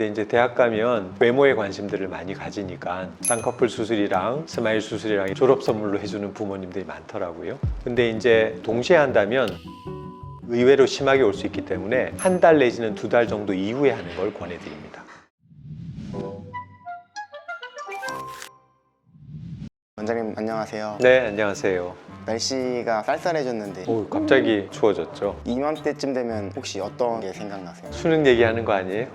근데 이제 대학 가면 외모에 관심들을 많이 가지니까 쌍꺼풀 수술이랑 스마일 수술이랑 졸업 선물로 해주는 부모님들이 많더라고요. 근데 이제 동시에 한다면 의외로 심하게 올 수 있기 때문에 한 달 내지는 두 달 정도 이후에 하는 걸 권해드립니다. 원장님 안녕하세요. 네, 안녕하세요. 날씨가 쌀쌀해졌는데 오, 갑자기 추워졌죠. 이맘때쯤 되면 혹시 어떤 게 생각나세요? 수능 얘기하는 거 아니에요?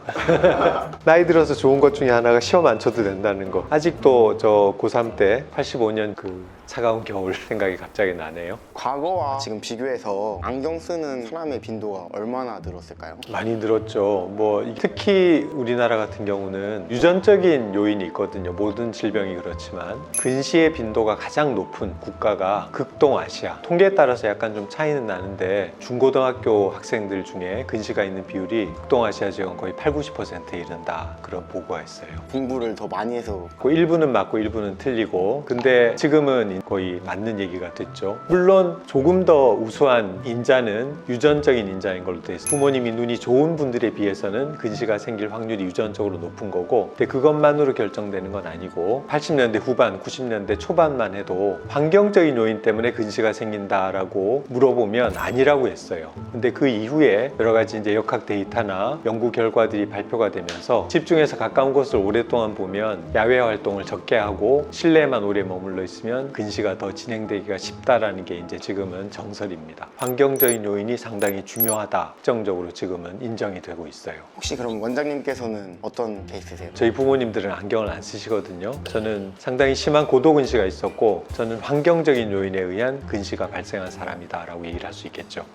나이 들어서 좋은 것 중에 하나가 시험 안 쳐도 된다는 거. 아직도 저 고3 때 85년 그 차가운 겨울 생각이 갑자기 나네요. 과거와 지금 비교해서 안경 쓰는 사람의 빈도가 얼마나 늘었을까요? 많이 늘었죠. 뭐 특히 우리나라 같은 경우는 유전적인 요인이 있거든요. 모든 질병이 그렇지만 근시의 빈도가 가장 높은 국가가 극 동아시아. 통계에 따라서 약간 좀 차이는 나는데 중고등학교 학생들 중에 근시가 있는 비율이 극동아시아 지역은 거의 8, 90%에 이른다. 그런 보고가 있어요. 공부를 더 많이 해서 그 일부는 맞고 일부는 틀리고 근데 지금은 거의 맞는 얘기가 됐죠 물론 조금 더 우수한 인자는 유전적인 인자인 걸로 돼 있어요 부모님이 눈이 좋은 분들에 비해서는 근시가 생길 확률이 유전적으로 높은 거고 근데 그것만으로 결정되는 건 아니고 80년대 후반 90년대 초반만 해도 환경적인 요인 때문에 근시가 생긴다라고 물어보면 아니라고 했어요 근데 그 이후에 여러 가지 이제 역학 데이터나 연구 결과들이 발표가 되면서 집중해서 가까운 곳을 오랫동안 보면 야외 활동을 적게 하고 실내에만 오래 머물러 있으면 근시가 더 진행되기가 쉽다라는 게 이제 지금은 정설입니다. 환경적인 요인이 상당히 중요하다. 특정적으로 지금은 인정이 되고 있어요. 혹시 그럼 원장님께서는 어떤 케이스세요? 저희 부모님들은 안경을 안 쓰시거든요. 저는 상당히 심한 고도 근시가 있었고 저는 환경적인 요인에 의한 근시가 발생한 사람이다라고 얘기를 할 수 있겠죠.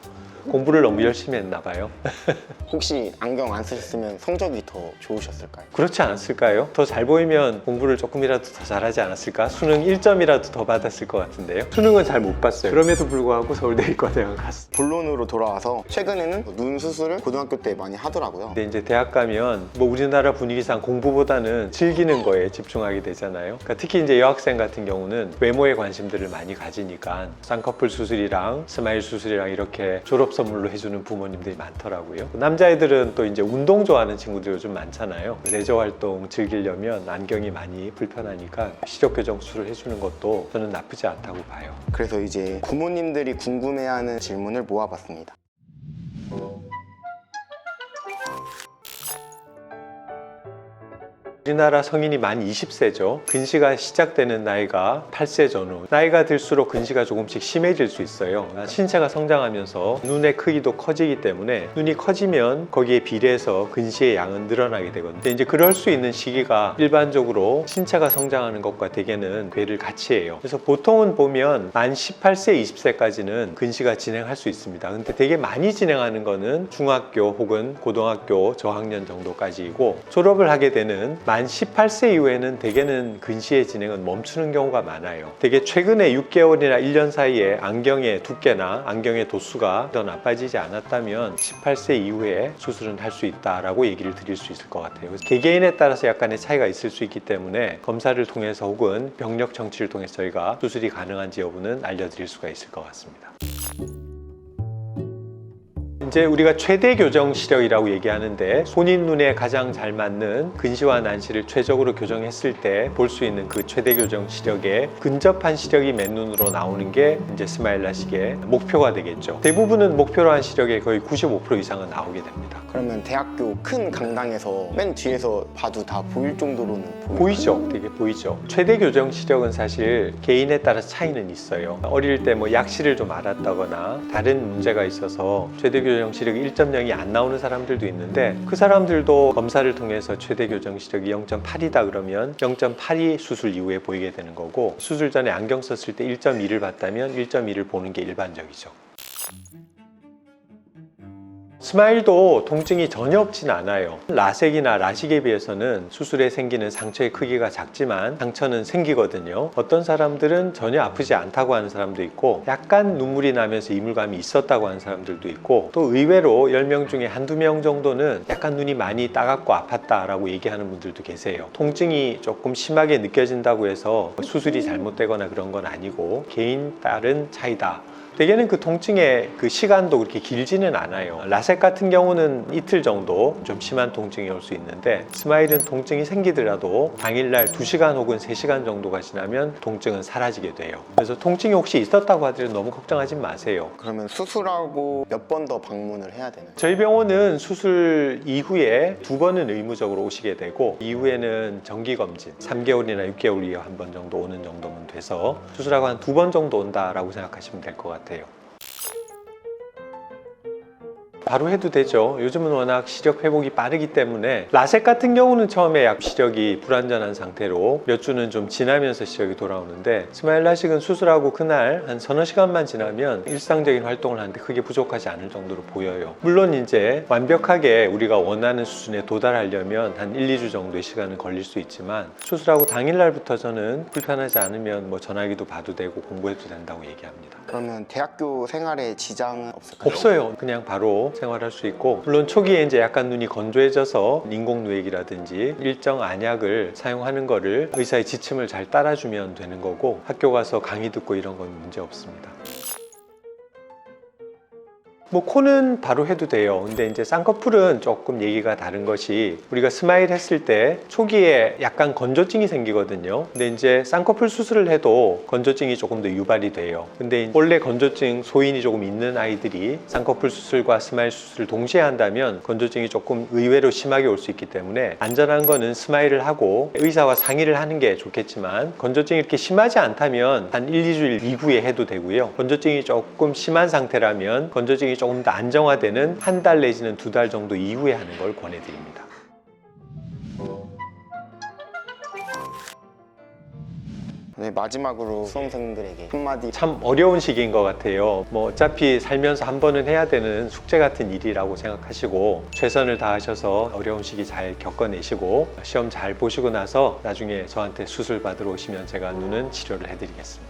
공부를 너무 열심히 했나 봐요. 혹시 안경 안 쓰셨으면 성적이 더 좋으셨을까요? 그렇지 않았을까요? 더 잘 보이면 공부를 조금이라도 더 잘하지 않았을까? 수능 1점이라도 더 받았을 것 같은데요. 수능은 잘 못 봤어요. 그럼에도 불구하고 서울대 의과대학 갔어요. 본론으로 돌아와서 최근에는 눈 수술을 고등학교 때 많이 하더라고요. 근데 이제 대학 가면 뭐 우리나라 분위기상 공부보다는 즐기는 거에 집중하게 되잖아요. 그러니까 특히 이제 여학생 같은 경우는 외모에 관심들을 많이 가지니까 쌍꺼풀 수술이랑 스마일 수술이랑 이렇게 졸업 선물로 해주는 부모님들이 많더라고요. 남자애들은 또 이제 운동 좋아하는 친구들 요즘 많잖아요. 레저 활동 즐기려면 안경이 많이 불편하니까 시력 교정 수술을 해주는 것도 저는 나쁘지 않다고 봐요. 그래서 이제 부모님들이 궁금해하는 질문을 모아봤습니다. 우리나라 성인이 만 20세죠. 근시가 시작되는 나이가 8세 전후. 나이가 들수록 근시가 조금씩 심해질 수 있어요. 신체가 성장하면서 눈의 크기도 커지기 때문에 눈이 커지면 거기에 비례해서 근시의 양은 늘어나게 되거든요. 이제 그럴 수 있는 시기가 일반적으로 신체가 성장하는 것과 대개는 괴를 같이 해요. 그래서 보통은 보면 만 18세, 20세까지는 근시가 진행할 수 있습니다. 근데 되게 많이 진행하는 거는 중학교 혹은 고등학교 저학년 정도까지이고 졸업을 하게 되는 만 18세 이후에는 대개는 근시의 진행은 멈추는 경우가 많아요. 되게 최근에 6개월이나 1년 사이에 안경의 두께나 안경의 도수가 더 나빠지지 않았다면 18세 이후에 수술은 할 수 있다라고 얘기를 드릴 수 있을 것 같아요. 개개인에 따라서 약간의 차이가 있을 수 있기 때문에 검사를 통해서 혹은 병력 청취를 통해서 저희가 수술이 가능한지 여부는 알려드릴 수가 있을 것 같습니다. 이제 우리가 최대 교정 시력이라고 얘기하는데 본인 눈에 가장 잘 맞는 근시와 난시를 최적으로 교정했을 때 볼 수 있는 그 최대 교정 시력에 근접한 시력이 맨눈으로 나오는 게 이제 스마일라식의 목표가 되겠죠. 대부분은 목표로 한 시력의 거의 95% 이상은 나오게 됩니다. 그러면 대학교 큰 강당에서 맨 뒤에서 봐도 다 보일 정도로는? 보이죠? 되게 보이죠? 최대 교정 시력은 사실 개인에 따라 차이는 있어요. 어릴 때 뭐 약실을 좀 알았다거나 다른 문제가 있어서 최대 교정 시력이 1.0이 안 나오는 사람들도 있는데 그 사람들도 검사를 통해서 최대 교정 시력이 0.8이다 그러면 0.8이 수술 이후에 보이게 되는 거고 수술 전에 안경 썼을 때 1.2를 봤다면 1.2를 보는 게 일반적이죠. 스마일도 통증이 전혀 없진 않아요. 라섹이나 라식에 비해서는 수술에 생기는 상처의 크기가 작지만 상처는 생기거든요. 어떤 사람들은 전혀 아프지 않다고 하는 사람도 있고 약간 눈물이 나면서 이물감이 있었다고 하는 사람들도 있고 또 의외로 10명 중에 한두 명 정도는 약간 눈이 많이 따갑고 아팠다라고 얘기하는 분들도 계세요. 통증이 조금 심하게 느껴진다고 해서 수술이 잘못되거나 그런 건 아니고 개인 따른 차이다. 대개는 그 통증의 그 시간도 그렇게 길지는 않아요. 라섹 같은 경우는 이틀 정도 좀 심한 통증이 올 수 있는데 스마일은 통증이 생기더라도 당일날 2시간 혹은 3시간 정도가 지나면 통증은 사라지게 돼요. 그래서 통증이 혹시 있었다고 하더라도 너무 걱정하지 마세요. 그러면 수술하고 몇 번 더 방문을 해야 되나요? 저희 병원은 수술 이후에 두 번은 의무적으로 오시게 되고 이후에는 정기 검진 3개월이나 6개월 이에 한번 정도 오는 정도면 돼서 수술하고 한 두 번 정도 온다라고 생각하시면 될 것 같아요. 같아요. 바로 해도 되죠. 요즘은 워낙 시력 회복이 빠르기 때문에 라섹 같은 경우는 처음에 약 시력이 불완전한 상태로 몇 주는 좀 지나면서 시력이 돌아오는데 스마일 라식은 수술하고 그날 한 서너 시간만 지나면 일상적인 활동을 하는데 크게 부족하지 않을 정도로 보여요. 물론 이제 완벽하게 우리가 원하는 수준에 도달하려면 한 1, 2주 정도의 시간은 걸릴 수 있지만 수술하고 당일날부터 저는 불편하지 않으면 뭐 전화기도 봐도 되고 공부해도 된다고 얘기합니다. 그러면 대학교 생활에 지장은 없을까요? 없어요. 그냥 바로 생활할 수 있고 물론 초기에 이제 약간 눈이 건조해져서 인공 누액이라든지 일정 안약을 사용하는 거를 의사의 지침을 잘 따라주면 되는 거고 학교 가서 강의 듣고 이런 건 문제 없습니다. 뭐 코는 바로 해도 돼요. 근데 이제 쌍꺼풀은 조금 얘기가 다른 것이 우리가 스마일 했을 때 초기에 약간 건조증이 생기거든요. 근데 이제 쌍꺼풀 수술을 해도 건조증이 조금 더 유발이 돼요. 근데 원래 건조증 소인이 조금 있는 아이들이 쌍꺼풀 수술과 스마일 수술을 동시에 한다면 건조증이 조금 의외로 심하게 올 수 있기 때문에 안전한 거는 스마일을 하고 의사와 상의를 하는 게 좋겠지만 건조증이 이렇게 심하지 않다면 한 1, 2주일 이후에 해도 되고요. 건조증이 조금 심한 상태라면 건조증이 조금 더 안정화되는 한 달 내지는 두 달 정도 이후에 하는 걸 권해드립니다. 네, 마지막으로 수험생들에게 한마디 참 어려운 시기인 것 같아요. 뭐 어차피 살면서 한 번은 해야 되는 숙제 같은 일이라고 생각하시고 최선을 다하셔서 어려운 시기 잘 겪어내시고 시험 잘 보시고 나서 나중에 저한테 수술 받으러 오시면 제가 눈은 치료를 해드리겠습니다.